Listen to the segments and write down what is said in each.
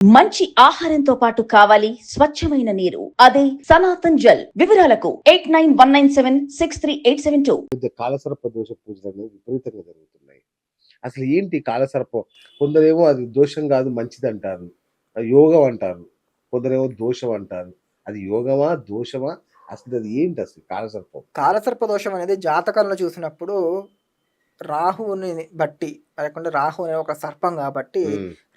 మంచి ఆహారంతో పాటు కావాలి స్వచ్ఛమైన నీరు. అదే సనాతన్ జల్ వివరాలకు eight nine one nine seven six three eight seven two. కాలసర్ప దోష పూజలు అనేది విపరీతంగా జరుగుతున్నాయి. అసలు ఏంటి కాలసర్పం? కొందరేమో అది దోషం కాదు మంచిది అంటారు అది యోగం అంటారు. కొందరేమో దోషం అంటారు. అది యోగమా దోషమా? అసలు అది ఏంటి అసలు కాలసర్పం? కాలసర్ప దోషం అనేది జాతకంలో చూసినప్పుడు రాహువుని బట్టి లేకుంటే రాహు అనే ఒక సర్పం కాబట్టి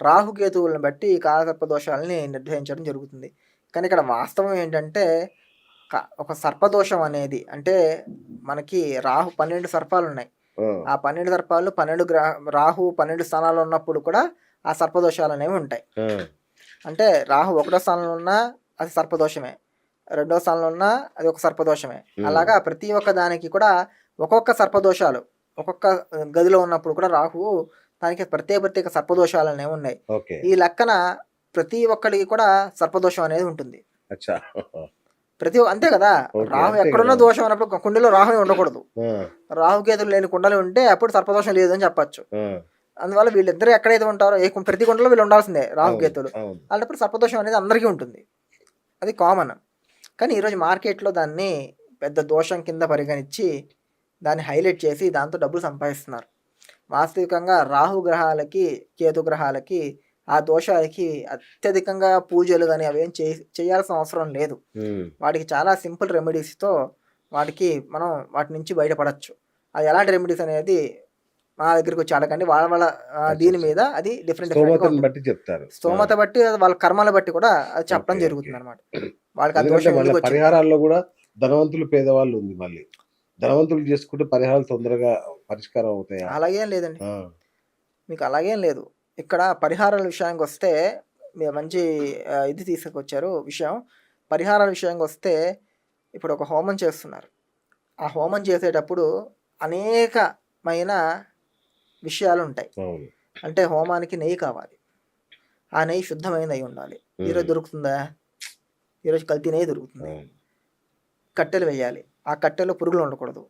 రాహుకేతువులను బట్టి ఈ కాలసర్ప దోషాలని నిర్ధారించడం జరుగుతుంది. కానీ ఇక్కడ వాస్తవం ఏంటంటే ఒక సర్పదోషం అనేది అంటే మనకి రాహు పన్నెండు సర్పాలు ఉన్నాయి. ఆ, పన్నెండు సర్పాలు పన్నెండు గ్రహ రాహు పన్నెండు స్థానాలు ఉన్నప్పుడు కూడా ఆ సర్పదోషాలు అనేవి ఉంటాయి. అంటే రాహు ఒకటో స్థానంలో ఉన్నా అది సర్పదోషమే. రెండో స్థానంలో ఉన్నా అది ఒక సర్పదోషమే. అలాగా ప్రతి ఒక్క దానికి కూడా ఒక్కొక్క సర్పదోషాలు. ఒక్కొక్క గదిలో ఉన్నప్పుడు కూడా రాహువు దానికి ప్రత్యేక ప్రత్యేక సర్పదోషాలు అనేవి ఉన్నాయి ఈ లెక్కన ప్రతి ఒక్కడికి కూడా సర్పదోషం అనేది ఉంటుంది. ప్రతి అంతే కదా? రాహు ఎక్కడున్న. దోషం అన్నప్పుడు కుండలో రాహు ఉండకూడదు. రాహుకేతులు లేని కుండలు ఉంటే అప్పుడు సర్పదోషం లేదు అని చెప్పచ్చు అందువల్ల వీళ్ళిద్దరు ఎక్కడైతే ఉంటారో ఏ ప్రతి కుండలో వీళ్ళు ఉండాల్సిందే రాహుకేతులు. అలాంటప్పుడు సర్పదోషం అనేది అందరికీ ఉంటుంది. అది కామన్. కానీ ఈరోజు మార్కెట్లో దాన్ని పెద్ద దోషం కింద పరిగణించి దాన్ని హైలైట్ చేసి దాంతో డబ్బులు సంపాదిస్తున్నారు. వాస్తవికంగా రాహు గ్రహాలకి కేతు గ్రహాలకి ఆ దోషాలకి అత్యధికంగా పూజలు కానీ అవేం చే చేయాల్సిన అవసరం లేదు. వాటికి చాలా సింపుల్ రెమెడీస్తో వాటికి మనం వాటి నుంచి బయటపడచ్చు. అది ఎలాంటి రెమెడీస్ అనేది మా దగ్గరికి వచ్చి అడగండి. వాళ్ళ వాళ్ళ దీని మీద అది డిఫరెంట్ బట్టి చెప్తారు. స్తోమత బట్టి వాళ్ళ కర్మల బట్టి కూడా అది చెప్పడం జరుగుతుంది. అనమాట వాళ్ళకి పరిహారాల్లో కూడా ధనవంతులు పేదవాళ్ళు ఉంది మళ్ళీ. ధనవంతులు చేసుకుంటే పరిహారాలు తొందరగా పరిష్కారం అవుతాయా? అలాగేం లేదండి. మీకు అలాగేం లేదు. ఇక్కడ పరిహారాల విషయానికి వస్తే మీరు మంచి ఇది తీసుకొచ్చారు విషయం. పరిహారాల విషయానికి వస్తే ఇప్పుడు ఒక హోమం చేస్తున్నారు. ఆ హోమం చేసేటప్పుడు అనేకమైన విషయాలు ఉంటాయి అంటే హోమానికి నెయ్యి కావాలి. ఆ నెయ్యి శుద్ధమైన నెయ్యి ఉండాలి. ఈరోజు దొరుకుతుందా? ఈరోజు కల్తీ నెయ్యి దొరుకుతుంది. కట్టెలు వేయాలి. ఆ కట్టెలో పురుగులు ఉండకూడదు.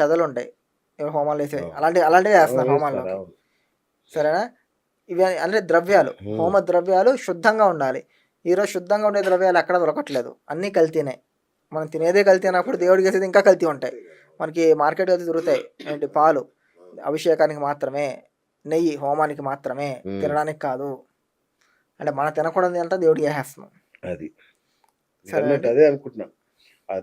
చెదలు ఉంటాయి హోమాలు వేసే. అలాంటి అలాంటివి వేస్తున్నారు హోమాల్లో. సరేనా? ఇవి అంటే ద్రవ్యాలు. హోమ. ద్రవ్యాలు శుద్ధంగా ఉండాలి. ఈరోజు శుద్ధంగా ఉండే ద్రవ్యాలు ఎక్కడ దొరకట్లేదు. అన్నీ కల్తీనే. మనం తినేదే కల్తీ అన్నప్పుడు దేవుడికి వేసేది ఇంకా కల్తీ ఉంటాయి. మనకి మార్కెట్ అయితే దొరుకుతాయి. ఏంటి? పాలు. అభిషేకానికి మాత్రమే నెయ్యి హోమానికి మాత్రమే. తినడానికి కాదు. అంటే మనం తినకూడదు అంతా దేవుడికి వేసేస్తున్నాం అది. సరే. అదే అనుకుంటున్నా.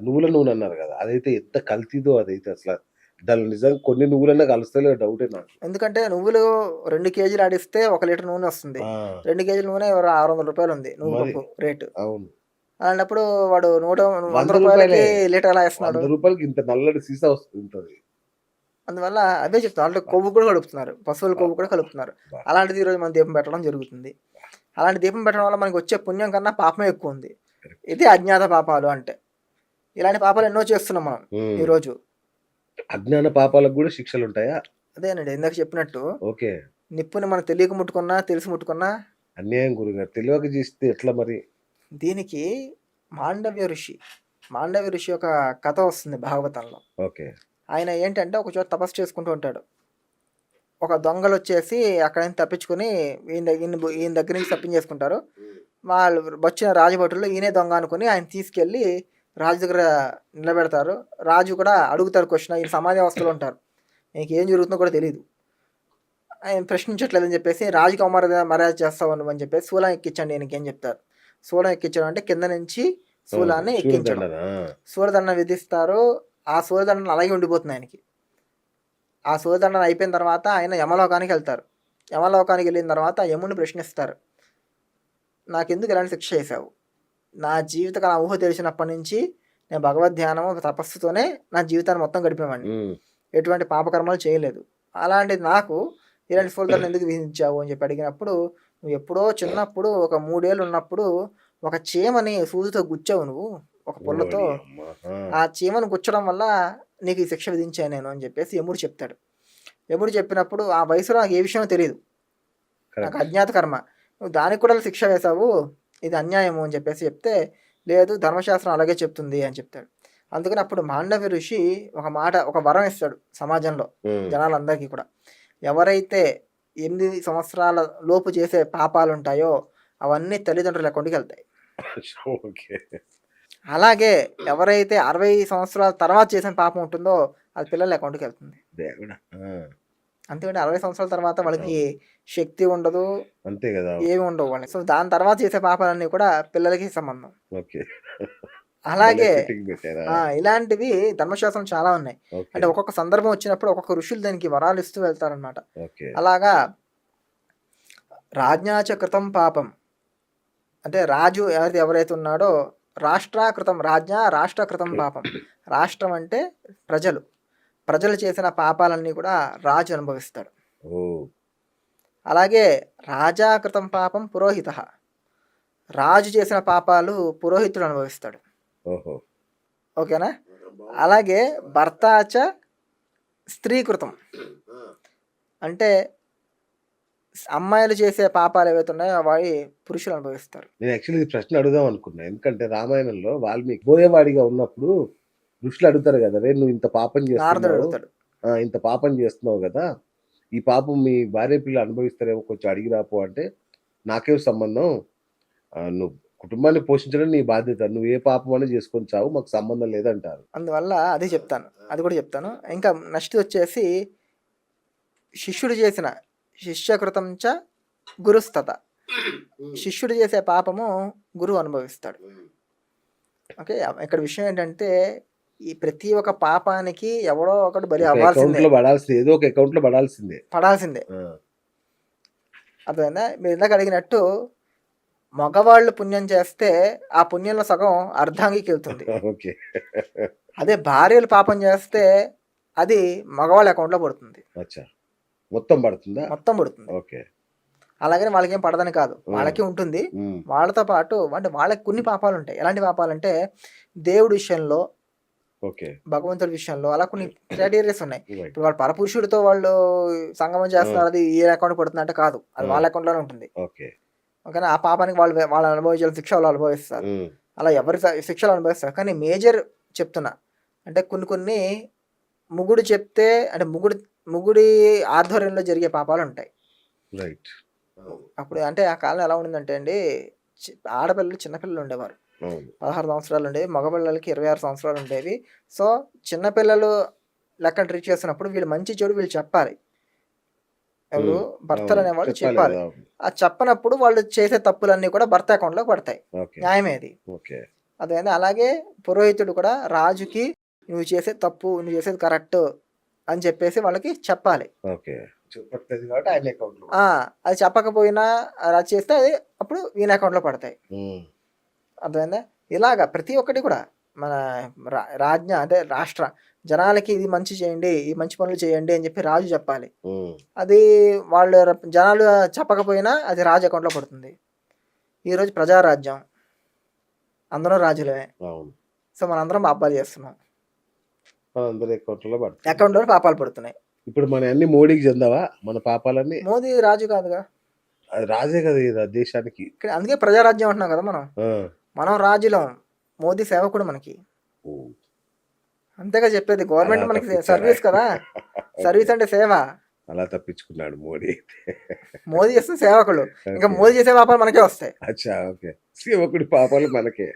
నువ్వుల నూనె అన్నారు కదా అదైతే ఎంత కల్తీదో అదైతే అసలు దానిలో నిజంగా కొన్ని నువ్వులన్నా కలుస్తలే డౌటే నాకు. ఎందుకంటే నువ్వులు రెండు కేజీలు ఆడిస్తే ఒక లీటర్ నూనె వస్తుంది. రెండు కేజీల నూనె ఆరు వందల రూపాయలు ఉంది నువ్వు రేటు. అవును. అలాంటప్పుడు వాడు నూట వంద రూపాయలకి రూపాయలే. లీటర్ ఎలా వేస్తున్నాడు? రూపాయలకి ఇంత నల్లటి సీసా వస్తుంటది అందువల్ల అదే చెప్తాను అంటే కొవ్వు కూడా కలుపుతున్నారు. పశువుల కొవ్వు కూడా కలుపుతున్నారు. అలాంటిది ఈరోజు మనం దీపం పెట్టడం జరుగుతుంది. అలాంటి దీపం పెట్టడం వల్ల మనకి వచ్చే పుణ్యం కన్నా పాపమే ఎక్కువ ఉంది. ఇది అజ్ఞాత పాపాలు అంటే. ఇలాంటి పాపాలు ఎన్నో చేస్తున్నాం మనం ఉమ్. ఈరోజు. అజ్ఞాన పాపాలకు కూడా శిక్షలు ఉంటాయా అదేనండి ఇందాక చెప్పినట్టు. ఓకే. నిప్పుని మనం తెలియక ముట్టుకున్నా తెలిసి ముట్టుకున్నా అన్యాయం గురుగారు తెలియక చేస్తే ఎట్లా మరి? దీనికి మాండవ్య ఋషి మాండవ్య ఋషి ఒక కథ వస్తుంది భాగవతంలో. ఓకే. ఆయన ఏంటంటే ఒక చోట తపస్సు చేసుకుంటూ ఉంటాడు. ఒక దొంగలు వచ్చేసి అక్కడ నుంచి తప్పించుకుని ఈయన దగ్గర ఈయన- ఈయన దగ్గర నుంచి తప్పించేసుకుంటారు. వాళ్ళు వచ్చిన రాజభటులు ఈయనే దొంగ అనుకుని ఆయన తీసుకెళ్ళి రాజు దగ్గర నిలబెడతారు. రాజు కూడా అడుగుతారు క్వశ్చన్ ఈయన సమాధి అవస్థలో ఉంటారు. నీకు ఏం జరుగుతుందో కూడా తెలియదు ఆయన ప్రశ్నించట్లేదని చెప్పేసి రాజుకి అమర్యాద మర్యాద చేస్తావు అని చెప్పేసి శూలం ఎక్కించండి ఈయనకి ఏం చెప్తారు. శూలం ఎక్కించడం అంటే కింద నుంచి శూలాన్ని ఎక్కించడం. సూర్యదండ విధిస్తారు. ఆ సూర్యదండన అలాగే ఉండిపోతుంది ఆయనకి. ఆ సూర్యదండన అయిపోయిన తర్వాత ఆయన యమలోకానికి వెళ్తారు. యమలోకానికి వెళ్ళిన తర్వాత యముని ప్రశ్నిస్తారు. నాకెందుకు ఇలాంటి శిక్ష చేశావు? నా జీవితకాల ఊహ తెలిసినప్పటి నుంచి నేను భగవద్ ధ్యానము తపస్సుతోనే నా జీవితాన్ని మొత్తం గడిపేవాడిని ఉమ్, ఎటువంటి పాపకర్మలు చేయలేదు. అలాంటిది నాకు ఇలాంటి సూర్యదండన ఎందుకు విధించావు అని చెప్పి అడిగినప్పుడు నువ్వు ఎప్పుడో చిన్నప్పుడు ఒక మూడేళ్ళు ఉన్నప్పుడు ఒక చీమని సూదితో గుచ్చావు నువ్వు ఒక పుల్లతో. ఆ, చీమను గుచ్చడం వల్ల నీకు ఈ శిక్ష విధించాను నేను అని చెప్పేసి యముడు చెప్తాడు. యముడు చెప్పినప్పుడు ఆ వయసులో నాకు ఏ విషయం తెలియదు నాకు. అజ్ఞాత కర్మ నువ్వు దానికి కూడా శిక్ష వేశావు. ఇది అన్యాయము అని చెప్పేసి చెప్తే లేదు ధర్మశాస్త్రం అలాగే చెప్తుంది అని చెప్తాడు. అందుకని అప్పుడు మాండవ్య ఋషి ఒక మాట ఒక వరం ఇస్తాడు సమాజంలో జనాలందరికీ కూడా. ఎవరైతే ఎనిమిది సంవత్సరాల లోపు చేసే పాపాలు ఉంటాయో అవన్నీ తల్లిదండ్రుల అకౌంట్కి వెళ్తాయి. అలాగే ఎవరైతే అరవై సంవత్సరాల తర్వాత చేసిన పాపం ఉంటుందో అది పిల్లల అకౌంట్కి వెళ్తుంది. అంతేకాని అరవై సంవత్సరాల తర్వాత వాళ్ళకి శక్తి ఉండదు అంతే కదా. ఏమి ఉండవు వాళ్ళకి. సో దాని తర్వాత చేసే పాపాలన్నీ కూడా పిల్లలకి సంబంధం. ఓకే. అలాగే ఇలాంటివి ధర్మశాస్త్రం చాలా ఉన్నాయి. అంటే ఒక్కొక్క సందర్భం వచ్చినప్పుడు ఒక్కొక్క ఋషులు దానికి వరాలు ఇస్తూ వెళ్తారనమాట అలాగా రాజ్ఞాచ కృతం పాపం. అంటే రాజు ఎవరి ఎవరైతే ఉన్నాడో రాష్ట్రాకృతం రాజ్ఞ రాష్ట్రకృతం పాపం. రాష్ట్రం అంటే ప్రజలు. ప్రజలు చేసిన పాపాలన్నీ కూడా రాజు అనుభవిస్తాడు. అలాగే రాజాకృతం పాపం పురోహిత. రాజు చేసిన పాపాలు పురోహితుడు అనుభవిస్తాడు. ఓహో. ఓకేనా? అలాగే భర్తాచ స్త్రీకృతం అంటే అమ్మాయిలు చేసే పాపాలు ఏవైతే ఉన్నాయో అవి పురుషులు అనుభవిస్తారు. నేను యాక్చువల్లీ ప్రశ్న అడుగుదాం అనుకున్నా. ఎందుకంటే రామాయణంలో వాల్మీకి బోయేవాడిగా ఉన్నప్పుడు ఋషులు అడుగుతారు కదా రే నువ్వు ఇంత పాపం చేస్తున్నావు. ఇంత పాపం చేస్తున్నావు కదా ఈ పాపం మీ భార్య పిల్లలు అనుభవిస్తారేమో కొంచెం అడిగి రాపో అంటే నాకేం సంబంధం? నువ్వు కుటుంబాన్ని పోషించడం నీ బాధ్యత నువ్వు ఏ పాపం అని చేసుకొని చావు మాకు సంబంధం లేదంటారు. అందువల్ల అది చెప్తాను అది కూడా చెప్తాను. ఇంకా నెక్స్ట్ వచ్చేసి శిష్యుడు చేసిన శిష్యకృతం చ గురుస్తత. శిష్యుడు చేసే పాపము గురువు అనుభవిస్తాడు. ఓకే ఇక్కడ విషయం ఏంటంటే ఈ ప్రతి ఒక్క పాపానికి ఎవడో ఒకటి బలి అవ్వాల్సిందే. లో పడాల్సిందే ఏదో ఒక అకౌంట్లో పడాల్సిందే. పడాల్సిందే అర్థమైందా? మీరు ఇందాక అడిగినట్టు మగవాళ్ళు పుణ్యం చేస్తే ఆ పుణ్యంలో సగం అర్ధాంగికి వెళ్తుంది. ఓకే. అదే భార్యలు పాపం చేస్తే అది మగవాళ్ళ అకౌంట్లో పడుతుంది. మొత్తం పడుతుందా? మొత్తం పడుతుంది. ఓకే. అలాగని వాళ్ళకి ఏం పడదని కాదు. వాళ్ళకి ఉంటుంది. వాళ్ళతో పాటు అంటే వాళ్ళకి కొన్ని పాపాలు ఉంటాయి. ఎలాంటి పాపాలు అంటే దేవుడి విషయంలో ఓకే. భగవంతుడి విషయంలో. అలా కొన్ని క్రైటీరియాస్ ఉన్నాయి. ఇప్పుడు వాళ్ళు పరపురుషుడితో వాళ్ళు సంగమం చేస్తున్నారు అది ఏ అకౌంట్ పడుతుంది అంటే కాదు. అది వాళ్ళ అకౌంట్లోనే ఉంటుంది. ఓకే ఓకేనా? ఆ పాపానికి వాళ్ళు వాళ్ళు అనుభవించాల్సిన శిక్ష వాళ్ళు అనుభవిస్తారు. ఉమ్, అలా ఎవరి శిక్షలు అనుభవిస్తారు. కానీ మేజర్ చెప్తున్నా అంటే కొన్ని కొన్ని ముగుడు చెప్తే అంటే ముగుడు ముగుడి ఆధ్వర్యంలో జరిగే పాపాలు ఉంటాయి. రైట్ అప్పుడు అంటే ఆ కాలం ఎలా ఉండిందంటే అండి ఆడపిల్లలు చిన్నపిల్లలు ఉండేవారు. పదహారు సంవత్సరాలు ఉండేవి మగపిల్లలకి ఇరవై ఆరు సంవత్సరాలు ఉండేవి. సో చిన్నపిల్లలు లెక్క ట్రీట్ చేస్తున్నప్పుడు వీళ్ళు మంచి చెడు వీళ్ళు చెప్పాలి. ఎవరు? భర్తలు అనేవాళ్ళు చెప్పాలి. ఆ చెప్పనప్పుడు వాళ్ళు చేసే తప్పులన్నీ కూడా భర్త అకౌంట్లో పడతాయి. ఓకే. న్యాయమే అది అదేంది? అలాగే పురోహితుడు కూడా రాజుకి నువ్వు చేసే తప్పు నువ్వు చేసేది కరెక్ట్ అని చెప్పేసి వాళ్ళకి చెప్పాలి. ఓకే. చెప్పట్లేదు కాబట్టి ఆయన అకౌంట్లో. ఆ, అది చెప్పకపోయినా అలా చేస్తే అది అప్పుడు ఈయన అకౌంట్లో పడతాయి. అర్థమైందా? ఇలాగా ప్రతి ఒక్కటి కూడా మన రాజ్ఞ అంటే రాష్ట్ర జనాలకి ఇది మంచి చేయండి ఈ మంచి పనులు చేయండి అని చెప్పి రాజు చెప్పాలి. అది వాళ్ళు జనాలు చెప్పకపోయినా అది రాజు అకౌంట్లో పడుతుంది. ఈరోజు ప్రజారాజ్యం. అందరం రాజులమే. సో మనందరం పాపాలు చేస్తున్నాం. అకౌంట్లో అకౌంట్లో పాపాలు పడుతున్నాయి. ఇప్పుడు మన అన్ని మోడీకి చెందావా? మన పాపాలన్నీ? మోదీ రాజు కాదుగా. అది రాజే కదా దేశానికి. ఇక్కడ అందుకే ప్రజారాజ్యం అంటున్నాం కదా మనం. ఆ, మనం రాజులం. మోదీ సేవకుడు మనకి. ఓ, అంతేగా చెప్పేది. గవర్నమెంట్ అలా మనకి తప్పించారా? సర్వీస్ కదా. సర్వీస్ అంటే సేవ. అలా తప్పించుకున్నాడు మోడీ మోదీ చేస్తున్న సేవకులు. ఇంకా. మోదీ చేసే పాపాలు మనకే వస్తాయి. అచ్చా ఓకే. సేవకుడి పాపాలు మనకే.